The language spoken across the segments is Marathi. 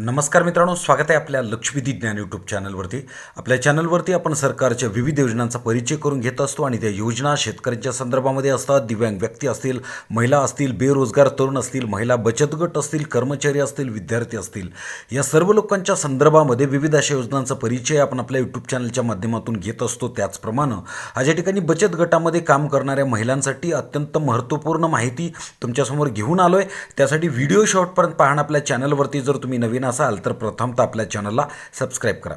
नमस्कार मित्रांनो स्वागत आहे आपल्या लक्ष्मीदी ज्ञान यूट्यूब चॅनलवरती आपल्या चॅनलवरती आपण सरकारच्या विविध योजनांचा परिचय करून घेत असतो आणि त्या योजना शेतकऱ्यांच्या संदर्भामध्ये असतात. दिव्यांग व्यक्ती असतील महिला असतील बेरोजगार तरुण असतील महिला बचत गट असतील कर्मचारी असतील विद्यार्थी असतील. या सर्व लोकांच्या संदर्भामध्ये विविध अशा योजनांचा परिचय आपण आपल्या यूट्यूब चॅनलच्या माध्यमातून घेत असतो. त्याचप्रमाणे आज या ठिकाणी बचत गटामध्ये काम करणाऱ्या महिलांसाठी अत्यंत महत्त्वपूर्ण माहिती तुमच्यासमोर घेऊन आलो आहे त्यासाठी व्हिडिओ शॉर्टपर्यंत पाहणं आपल्या चॅनलवरती जर तुम्ही नवीन असाल तर प्रथमतः आपल्या चॅनलला सबस्क्राईब करा.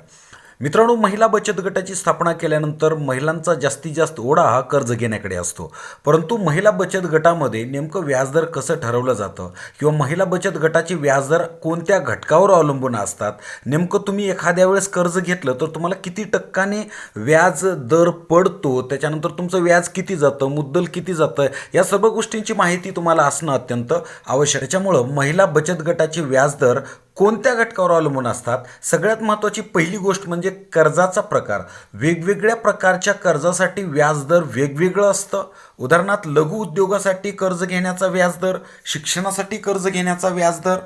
मित्रांनो महिला बचत गटाची स्थापना केल्यानंतर महिलांचा जास्तीत जास्त ओढा हा कर्ज घेण्याकडे असतो. परंतु महिला बचत गटामध्ये नेमकं व्याजदर कसं ठरवलं जातं किंवा महिला बचत गटाचे व्याजदर कोणत्या घटकावर अवलंबून असतात नेमकं तुम्ही एखाद्या वेळेस कर्ज घेतलं तर तुम्हाला किती टक्काने व्याज दर पडतो त्याच्यानंतर तुमचं व्याज किती जातं मुद्दल किती जातं या सर्व गोष्टींची माहिती तुम्हाला असणं अत्यंत आवश्यक त्याच्यामुळं महिला बचत गटाचे व्याजदर कोणत्या घटकावर अवलंबून असतात? सगळ्यात महत्त्वाची पहिली गोष्ट म्हणजे कर्जाचा प्रकार. वेगवेगळ्या प्रकारच्या कर्जासाठी व्याजदर वेगवेगळं असतं. उदाहरणार्थ लघु उद्योगासाठी कर्ज घेण्याचा व्याजदर शिक्षणासाठी कर्ज घेण्याचा व्याजदर.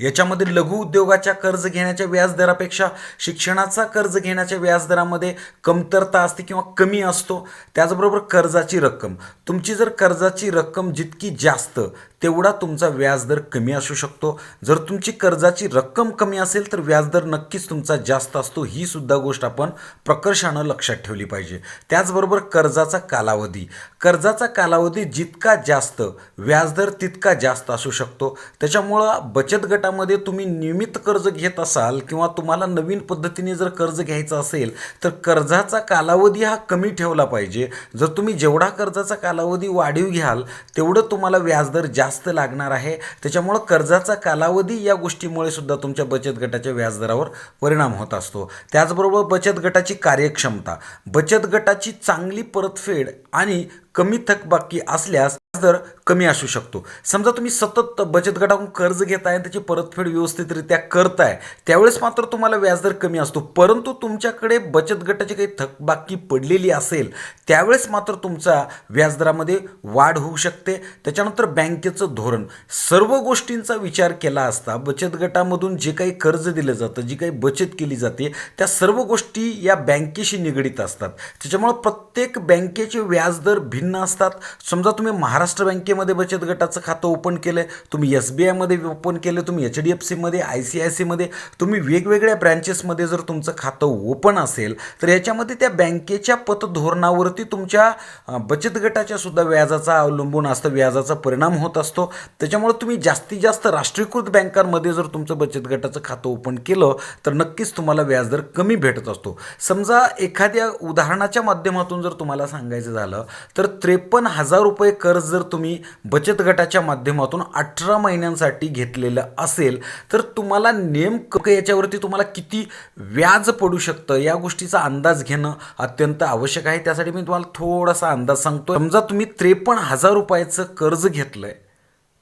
याच्यामध्ये लघु उद्योगाच्या कर्ज घेण्याच्या व्याजदरापेक्षा शिक्षणाचा कर्ज घेण्याच्या व्याजदरामध्ये कमतरता असते किंवा कमी असतो त्याचबरोबर कर्जाची रक्कम. तुमची जर कर्जाची रक्कम जितकी जास्त तेवढा तुमचा व्याजदर कमी असू शकतो. जर तुमची कर्जाची रक्कम कमी असेल तर व्याजदर नक्कीच तुमचा जास्त असतो. ही सुद्धा गोष्ट आपण प्रकर्षानं लक्षात ठेवली पाहिजे. त्याचबरोबर कर्जाचा कालावधी. कर्जाचा कालावधी जितका जास्त व्याजदर तितका जास्त असू शकतो. त्याच्यामुळं बचत गटामध्ये तुम्ही नियमित कर्ज घेत असाल किंवा तुम्हाला नवीन पद्धतीने जर कर्ज घ्यायचं असेल तर कर्जाचा कालावधी हा कमी ठेवला पाहिजे. जर तुम्ही जेवढा कर्जाचा कालावधी वाढीव घ्याल तेवढं तुम्हाला व्याजदर जास्त लागणार आहे. त्याच्यामुळं कर्जाचा कालावधी या गोष्टीमुळे सुद्धा तुमच्या बचत गटाच्या व्याजदरावर परिणाम होत असतो. त्याचबरोबर बचत गटाची कार्यक्षमता. बचत गटाची चांगली परतफेड आणि कमी थकबाकी असल्यास दर कमी असू शकतो. समजा तुम्ही सतत बचत गटाकडून कर्ज घेताय आणि त्याची परतफेड व्यवस्थितरित्या करताय त्यावेळेस मात्र तुम्हाला व्याजदर कमी असतो. परंतु तुमच्याकडे बचत गटाची काही थकबाकी पडलेली असेल त्यावेळेस मात्र तुमचा व्याजदरामध्ये वाढ होऊ शकते. त्याच्यानंतर बँकेचं धोरण. सर्व गोष्टींचा विचार केला असता बचत गटामधून जे काही कर्ज दिलं जातं जी काही बचत केली जाते त्या सर्व गोष्टी या बँकेशी निगडीत असतात. त्याच्यामुळं प्रत्येक बँकेचे व्याजदर भिन्न असतात. समजा तुम्ही महाराष्ट्र बँकेमध्ये बचत गटाचं खातं ओपन केलं आहे तुम्ही एस बी आयमध्ये ओपन केलं तुम्ही एच डी एफ सीमध्ये आय सी आय सीमध्ये तुम्ही वेगवेगळ्या ब्रँचेसमध्ये जर तुमचं खातं ओपन असेल तर याच्यामध्ये त्या बँकेच्या पतधोरणावरती तुमच्या बचत गटाच्या सुद्धा व्याजाचा अवलंबून असतं व्याजाचा परिणाम होत असतो. त्याच्यामुळे तुम्ही जास्तीत जास्त राष्ट्रीयकृत बँकांमध्ये जर तुमचं बचत गटाचं खातं ओपन केलं तर नक्कीच तुम्हाला व्याजदर कमी भेटत असतो. समजा एखाद्या उदाहरणाच्या माध्यमातून जर तुम्हाला सांगायचं झालं तर त्रेपन्न हजार रुपये कर्ज जर तुम्ही बचत गटाच्या माध्यमातून अठरा महिन्यांसाठी घेतलेलं असेल तर तुम्हाला नेमकं याच्यावरती तुम्हाला किती व्याज पडू शकतं? या गोष्टीचा अंदाज घेणं अत्यंत आवश्यक आहे. त्यासाठी मी तुम्हाला थोडासा अंदाज सांगतो समजा तुम्ही त्रेपन्न हजार रुपयाचं कर्ज घेतलं आहे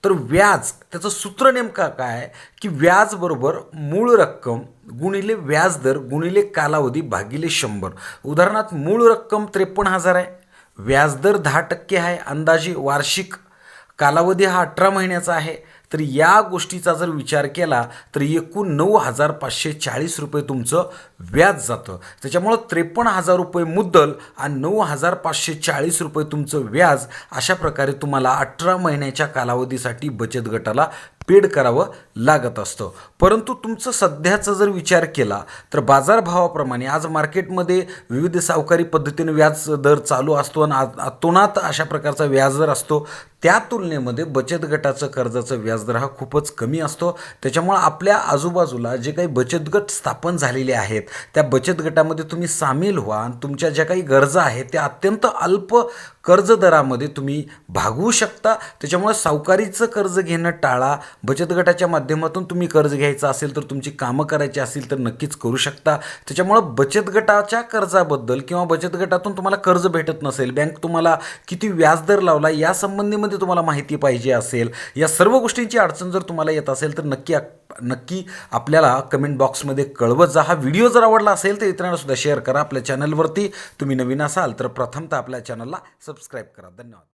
तर व्याज त्याचं सूत्र नेमका काय? की व्याज बरोबर मूळ रक्कम गुणिले व्याजदर गुणिले कालावधी भागिले शंभर. उदाहरणार्थ मूळ रक्कम त्रेपन्न हजार आहे. व्याजदर दहा टक्के आहे अंदाजे वार्षिक कालावधी हा अठरा महिन्याचा आहे. तर या गोष्टीचा जर विचार केला तर एकूण नऊ हजार पाचशे चाळीस रुपये तुमचं व्याज जातं. त्याच्यामुळं त्रेपन्न हजार रुपये मुद्दल आणि नऊ हजार पाचशे चाळीस रुपये तुमचं व्याज अशा प्रकारे तुम्हाला अठरा महिन्याच्या कालावधीसाठी बचत गटाला पेड करावं लागत असतं. परंतु तुमचं सध्याचा जर विचार केला तर बाजारभावाप्रमाणे आज मार्केटमध्ये विविध सावकारी पद्धतीने व्याज दर चालू असतो आणि आतोनात अतोनात अशा प्रकारचा व्याजदर असतो. त्या तुलनेमध्ये बचत गटाचं कर्जाचं व्याजदर हा खूपच कमी असतो. त्याच्यामुळं आपल्या आजूबाजूला जे काही बचत गट स्थापन झालेले आहेत त्या बचत गटामध्ये तुम्ही सामील व्हा आणि तुमच्या ज्या काही गरजा आहेत त्या अत्यंत अल्प कर्ज दरामध्ये तुम्ही भागवू शकता. त्याच्यामुळे सावकारीचं कर्ज घेणं टाळा बचत गटाच्या माध्यमातून माध्यमातून तुम्ही कर्ज घ्यायचं असेल तर तुमची कामं करायची असेल तर नक्कीच करू शकता. त्याच्यामुळं बचत गटाच्या कर्जाबद्दल किंवा बचत गटातून तुम्हाला कर्ज भेटत नसेल बँक तुम्हाला किती व्याजदर लावला या संबंधीमध्ये तुम्हाला माहिती पाहिजे असेल या सर्व गोष्टींची अडचण जर तुम्हाला येत असेल तर नक्की नक्की आपल्याला कमेंट बॉक्समध्ये कळवत जा. हा व्हिडिओ जर आवडला असेल तर इतरांना सुद्धा शेअर करा. आपल्या चॅनलवरती तुम्ही नवीन असाल तर प्रथमतः आपल्या चॅनलला सबस्क्राईब करा. धन्यवाद.